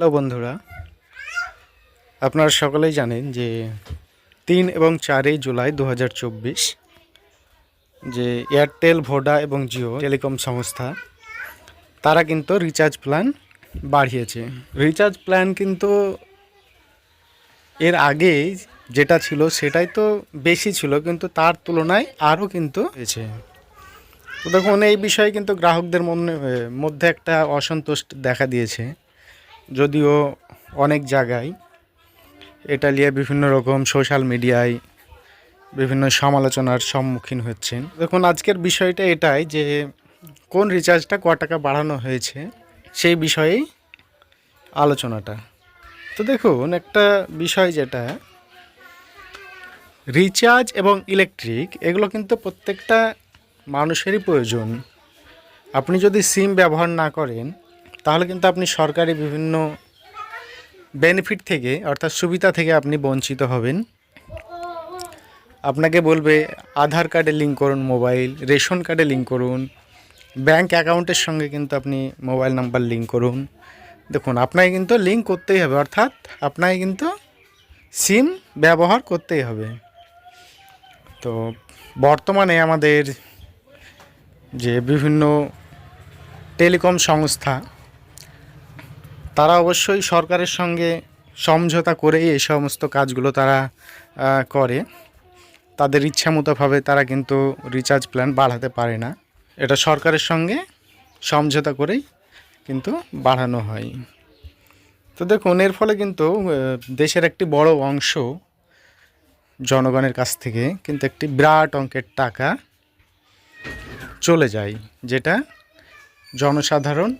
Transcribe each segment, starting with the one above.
Hello বন্ধুরা, আপনারা সকলেই জানেন যে তিন এবং চারই জুলাই দু হাজার চব্বিশ যে এয়ারটেল, ভোডা এবং জিও টেলিকম সংস্থা, তারা কিন্তু রিচার্জ প্ল্যান বাড়িয়েছে। রিচার্জ প্ল্যান কিন্তু এর আগে যেটা ছিল সেটাই তো বেশি ছিল, কিন্তু তার তুলনায় আরও কিন্তু হয়েছে। দেখুন, এই বিষয়ে কিন্তু গ্রাহকদের মনে মধ্যে একটা অসন্তোষ দেখা দিয়েছে। যদিও অনেক জায়গায় এটা নিয়ে বিভিন্ন রকম সোশ্যাল মিডিয়ায় বিভিন্ন সমালোচনার সম্মুখীন হচ্ছেন। দেখুন, আজকের বিষয়টা এটাই যে কোন রিচার্জটা ক টাকা বাড়ানো হয়েছে সেই বিষয়েই আলোচনাটা। তো দেখুন, একটা বিষয় যেটা রিচার্জ এবং ইলেকট্রিক এগুলো কিন্তু প্রত্যেকটা মানুষেরই প্রয়োজন। আপনি যদি সিম ব্যবহার না করেন তাহলে কিন্তু আপনি সরকারি বিভিন্ন বেনিফিট থেকে, অর্থাৎ সুবিধা থেকে আপনি বঞ্চিত হবেন। আপনাকে বলবে, আধার কার্ডে লিঙ্ক করুন মোবাইল রেশন কার্ডে লিঙ্ক করুন ব্যাংক অ্যাকাউন্টের সঙ্গে কিন্তু আপনি মোবাইল নাম্বার লিঙ্ক করুন। দেখুন, আপনাকে কিন্তু লিঙ্ক করতেই হবে, অর্থাৎ আপনাকে কিন্তু সিম ব্যবহার করতেই হবে। তো বর্তমানে আমাদের যে বিভিন্ন টেলিকম সংস্থা তারা অবশ্যই সরকারের সঙ্গে সমঝোতা করেই এই সমস্ত কাজগুলো তারা করে। তাদের ইচ্ছা মতোভাবে তারা কিন্তু রিচার্জ প্ল্যান বাড়াতে পারে না। এটা সরকারের সঙ্গে সমঝোতা করেই কিন্তু বাড়ানো হয়। তো দেখুন, এর ফলে কিন্তু দেশের একটি বড় অংশ জনগণের কাছ থেকে কিন্তু একটি বিরাট অঙ্কের টাকা চলে যায়, যেটা জনসাধারণ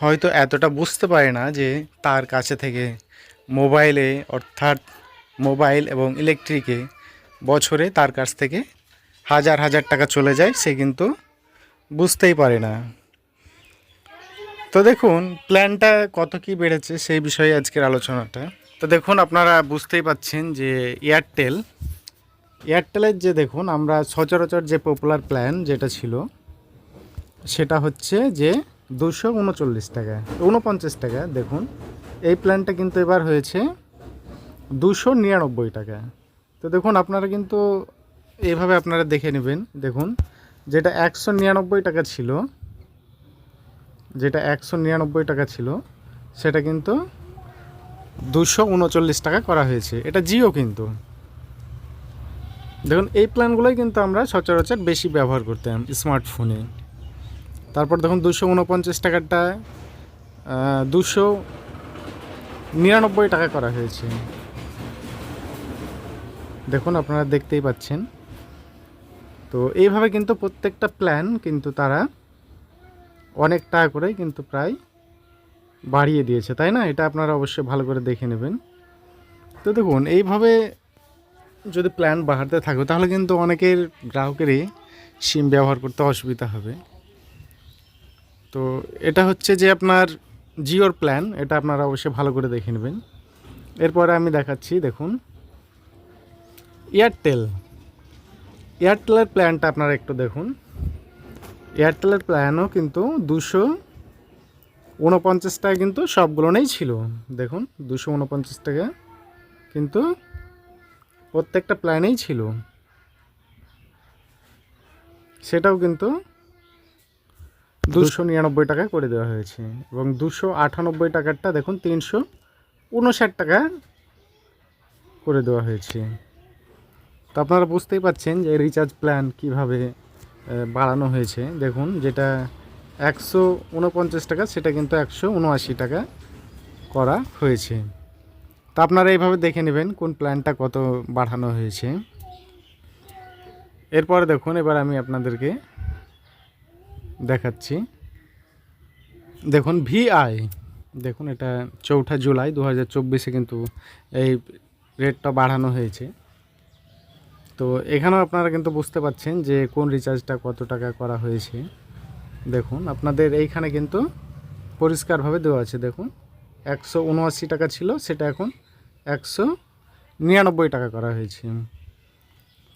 হয়তো এতটা বুঝতে পারে না যে তার কাছে থেকে মোবাইলে, অর্থাৎ মোবাইল এবং ইলেকট্রিকে বছরে তার কাছ থেকে হাজার হাজার টাকা চলে যায়, সে কিন্তু বুঝতেই পারে না। তো দেখুন প্ল্যানটা কত কি বেড়েছে সেই বিষয়ে আজকের আলোচনাটা। তো দেখুন, আপনারা বুঝতেই পাচ্ছেন যে এয়ারটেল এয়ারটেলের যে দেখুন, আমরা সচরাচর যে পপুলার প্ল্যান যেটা ছিল, সেটা হচ্ছে যে দুশো উনচল্লিশ টাকা উনপঞ্চাশ টাকা দেখুন। এই প্ল্যানটা কিন্তু এবার হয়েছে দুশো নিরানব্বই টাকা তো দেখুন, আপনারা কিন্তু এইভাবে আপনারা দেখে নেবেন। দেখুন, যেটা একশো নিরানব্বই টাকা ছিল, যেটা একশো নিরানব্বই টাকা ছিল, সেটা কিন্তু দুশো উনচল্লিশ টাকা করা হয়েছে। এটা জিও কিন্তু। দেখুন, এই প্ল্যানগুলোই কিন্তু আমরা সচরাচর বেশি ব্যবহার করতাম স্মার্টফোনে। তারপর দেখুন দুশো উনপঞ্চাশ টাকাটা দুশো নিরানব্বই টাকা করা হয়েছে। দেখুন আপনারা দেখতেই পাচ্ছেন। তো এইভাবে কিন্তু প্রত্যেকটা প্ল্যান কিন্তু তারা অনেক টাকা করে কিন্তু প্রায় বাড়িয়ে দিয়েছে, তাই না? এটা আপনারা অবশ্যই ভালো করে দেখে নেবেন। তো দেখুন, এইভাবে যদি প্ল্যান বাড়াতে থাকো, তাহলে কিন্তু অনেকের গ্রাহকেরই সিম ব্যবহার করতে অসুবিধা হবে। তো এটা হচ্ছে যে আপনার জিওর প্ল্যান, এটা আপনারা অবশ্যই ভালো করে দেখে নেবেন। এরপরে আমি দেখাচ্ছি, দেখুন। এয়ারটেল। এয়ারটেলের প্ল্যানটা আপনারা একটু দেখুন। এয়ারটেলের প্ল্যানও কিন্তু দুশো উনপঞ্চাশ টাকা কিন্তু সবগুলো নেই ছিল। দেখুন, দুশো উনপঞ্চাশ টাকা কিন্তু প্রত্যেকটা প্ল্যানেই ছিল। সেটাও কিন্তু দুশো নিরানব্বই টাকা করে দেওয়া হয়েছে। এবং দুশো আটানব্বই টাকারটা দেখুন, তিনশো উনষাট টাকা করে দেওয়া হয়েছে। তো আপনারা বুঝতেই পাচ্ছেন যে রিচার্জ প্ল্যান কীভাবে বাড়ানো হয়েছে। দেখুন, যেটা একশো উনপঞ্চাশ টাকা, সেটা কিন্তু একশো উনআশি টাকা করা হয়েছে। তো আপনারা এইভাবে দেখে নেবেন কোন প্ল্যানটা কত বাড়ানো হয়েছে। এরপরে দেখুন, এবার আমি আপনাদেরকে দেখাচ্ছি। দেখুন ভিআই দেখুন, এটা চৌঠা জুলাই দু হাজার কিন্তু এই রেটটা বাড়ানো হয়েছে। তো এখানেও আপনারা কিন্তু বুঝতে পাচ্ছেন যে কোন রিচার্জটা কত টাকা করা হয়েছে। দেখুন, আপনাদের এইখানে কিন্তু পরিষ্কারভাবে দেওয়া আছে, দেখুন। একশো উনআশি টাকা ছিল, সেটা এখন একশো নিরানব্বই টাকা করা হয়েছে।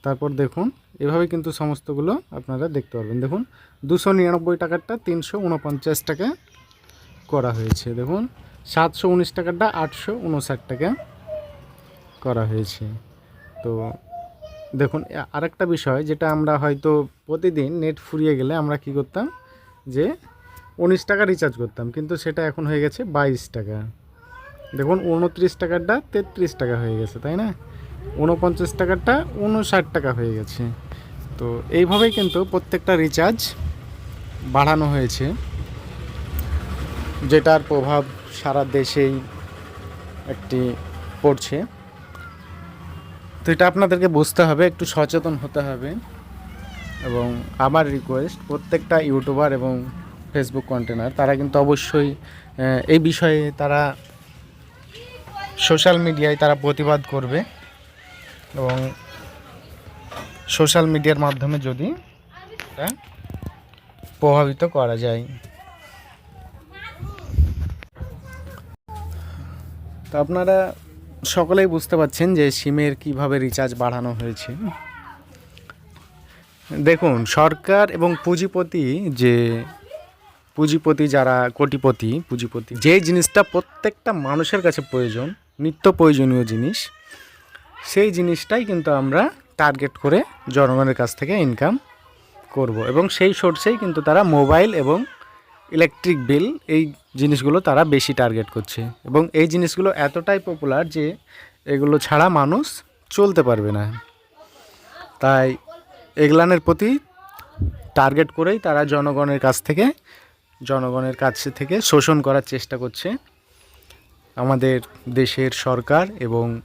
তারপর দেখুন, এভাবে কিন্তু সমস্তগুলো আপনারা দেখতে পারবেন। দেখুন, দুশো নিরানব্বই টাকারটা তিনশো উনপঞ্চাশ টাকা করা হয়েছে। দেখুন, সাতশো উনিশ টাকাটা আটশো উনষাট টাকা করা হয়েছে। তো দেখুন আরেকটা বিষয় যেটা আমরা হয়তো প্রতিদিন নেট ফুরিয়ে গেলে আমরা কি করতাম? যে উনিশ টাকা রিচার্জ করতাম, কিন্তু সেটা এখন হয়ে গেছে বাইশ টাকা। দেখুন, উনত্রিশ টাকাটা তেত্রিশ টাকা হয়ে গেছে, তাই না? উনপঞ্চাশ টাকাটা উনষাট টাকা হয়ে গেছে। তো এইভাবেই কিন্তু প্রত্যেকটা রিচার্জ বাড়ানো হয়েছে। যেটার প্রভাব সারা দেশেই একটি পড়ছে। তো এটা আপনাদেরকে বুঝতে হবে, একটু সচেতন হতে হবে। এবং আমার রিকোয়েস্ট প্রত্যেকটা ইউটিউবার এবং ফেসবুক কন্টেনার তারা কিন্তু অবশ্যই এই বিষয়ে তারা সোশ্যাল মিডিয়ায় তারা প্রতিবাদ করবে। এবং সোশ্যাল মিডিয়ার মাধ্যমে যদি এটা প্রভাবিত করা যায়। তো আপনারা সকলেই বুঝতে পারছেন যে সিমের কীভাবে রিচার্জ বাড়ানো হয়েছে। দেখুন, সরকার এবং পুঁজিপতি যে পুঁজিপতি যারা কোটিপতি, পুঁজিপতি যে জিনিসটা প্রত্যেকটা মানুষের কাছে প্রয়োজন, নিত্য প্রয়োজনীয় জিনিস সেই জিনিসটাই কিন্তু আমরা টার্গেট করে জনগণের কাছ থেকে ইনকাম করব। এবং সেই সোর্সেই কিন্তু তারা মোবাইল এবং ইলেকট্রিক বিল এই জিনিসগুলো তারা বেশি টার্গেট করছে। এবং এই জিনিসগুলো এতটাই পপুলার যে এগুলো ছাড়া মানুষ চলতে পারবে না। তাই এগুলানের প্রতি টার্গেট করেই তারা জনগণের কাছ থেকে, জনগণের কাছ থেকে শোষণ করার চেষ্টা করছে। আমাদের দেশের সরকার এবং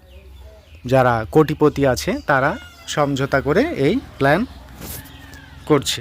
যারা কোটিপতি আছে তারা সমঝোতা করে এই প্ল্যান করছে।